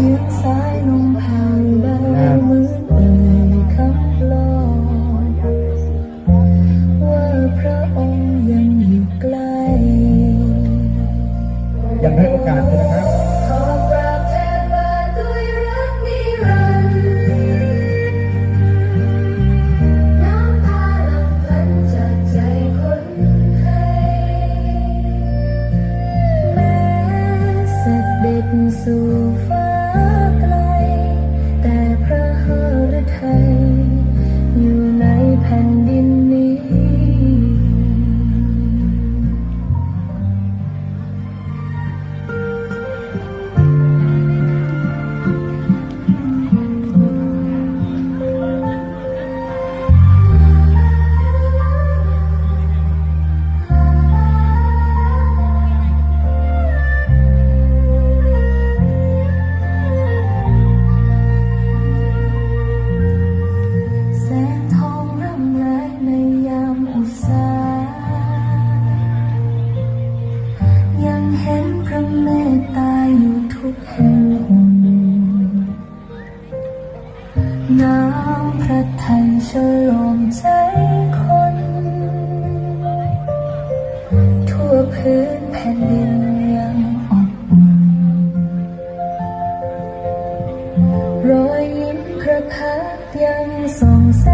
สียงสายลมผ่านเบาเหมือนเอ่ยคำปลอบว่าพระองค์ยังอยู่ใกล้ยังให้โอกาสเลยนะครับ ขอกราบแทนบาทด้วยรักนิรันดร์น้ำตาหลั่งพลันจากใจคนไทยแม้เสด็จสู่ฟ้า ห็นพระเมตตาอยู่ทุกแห่งหนน้ำพระทัยฉลองใจคน ทั่วพื้นแผ่นดินยังอบอุ่นรอยยิ้มพระพักยังส่องแส